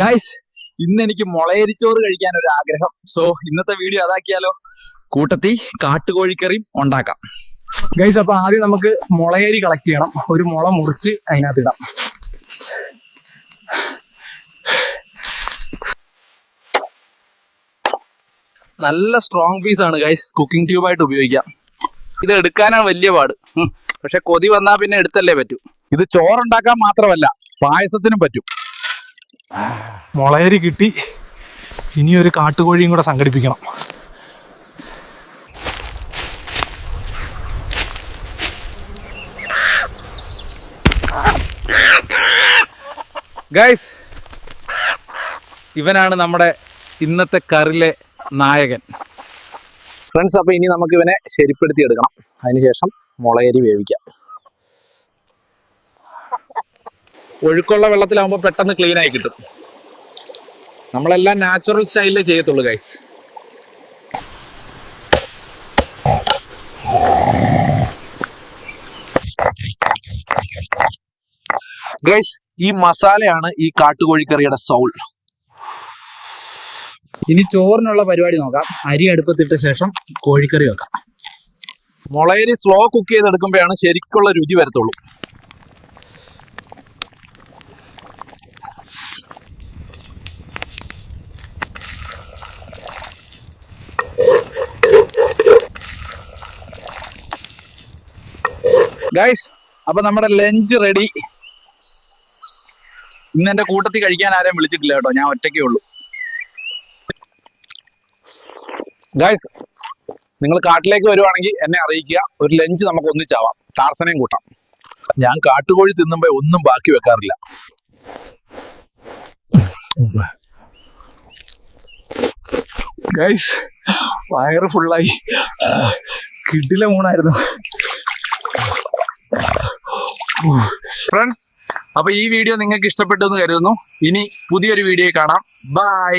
Guys ഇന്ന് എനിക്ക് മുളയരിച്ചോറ് കഴിക്കാൻ ഒരു ആഗ്രഹം. സോ ഇന്നത്തെ വീഡിയോ അതാക്കിയാലോ? കൂട്ടത്തി കാട്ടുകോഴിക്കറിയും ഉണ്ടാക്കാം. ഗൈസ് അപ്പൊ ആദ്യം നമുക്ക് മുളയരി കളക്ട് ചെയ്യണം. ഒരു മുള മുറിച്ച് അതിനകത്ത് ഇടാം നല്ല സ്ട്രോങ് പീസ് ആണ് ഗൈസ് കുക്കിംഗ് ട്യൂബായിട്ട് ഉപയോഗിക്കാം. ഇത് എടുക്കാനാണ് വലിയ പാട്. പക്ഷെ കൊതി വന്നാൽ പിന്നെ എടുത്തല്ലേ പറ്റൂ. ഇത് ചോറുണ്ടാക്കാൻ മാത്രമല്ല പായസത്തിനും പറ്റും. മുളയരി കിട്ടി. ഇനി ഒരു കാട്ടുകോഴിയും കൂടെ സംഘടിപ്പിക്കണം. ഗൈസ് ഇവനാണ് നമ്മുടെ ഇന്നത്തെ കറിലെ നായകൻ. ഫ്രണ്ട്സ് അപ്പൊ ഇനി നമുക്ക് ഇവനെ ശരിപ്പെടുത്തി എടുക്കണം അതിനുശേഷം മുളയരി വേവിക്കാം. ഒഴുക്കുള്ള വെള്ളത്തിലാവുമ്പോൾ പെട്ടെന്ന് ക്ലീൻ ആയി കിട്ടും. നമ്മളെല്ലാം നാച്ചുറൽ സ്റ്റൈലിൽ ചെയ്യത്തുള്ളൂ ഗൈസ് ഗൈസ് ഈ മസാലയാണ് ഈ കാട്ടുകോഴിക്കറിയുടെ സൗൾ ഇനി ചോറിനുള്ള പരിപാടി നോക്കാം. അരി അടുപ്പത്തിട്ട ശേഷം കോഴിക്കറി വെക്കാം. മുളയരി സ്ലോ കുക്ക് ചെയ്തെടുക്കുമ്പോഴാണ് ശരിക്കുള്ള രുചി വരത്തുള്ളൂ. ഗൈസ് അപ്പൊ നമ്മുടെ ലഞ്ച് റെഡി ഇന്ന് എന്റെ കൂട്ടത്തിൽ കഴിക്കാൻ ആരെയും വിളിച്ചിട്ടില്ല കേട്ടോ. ഞാൻ ഒറ്റയ്ക്കേ ഉള്ളൂ. ഗൈസ് നിങ്ങൾ കാട്ടിലേക്ക് വരുവാണെങ്കിൽ എന്നെ അറിയിക്കുക. ഒരു ലഞ്ച് നമുക്ക് ഒന്നിച്ചാവാം. ടാർസനെയും കൂട്ടാം. ഞാൻ കാട്ടുകോഴി തിന്നുമ്പോ ഒന്നും ബാക്കി വെക്കാറില്ല. ഗൈസ് വയറ് ഫുള്ളായി കിട്ടില്ല മൂന്നായിരുന്നു ഫ്രണ്ട്സ് അപ്പൊ ഈ വീഡിയോ നിങ്ങൾക്ക് ഇഷ്ടപ്പെട്ടു എന്ന് കരുതുന്നു. ഇനി പുതിയൊരു വീഡിയോ കാണാം. ബൈ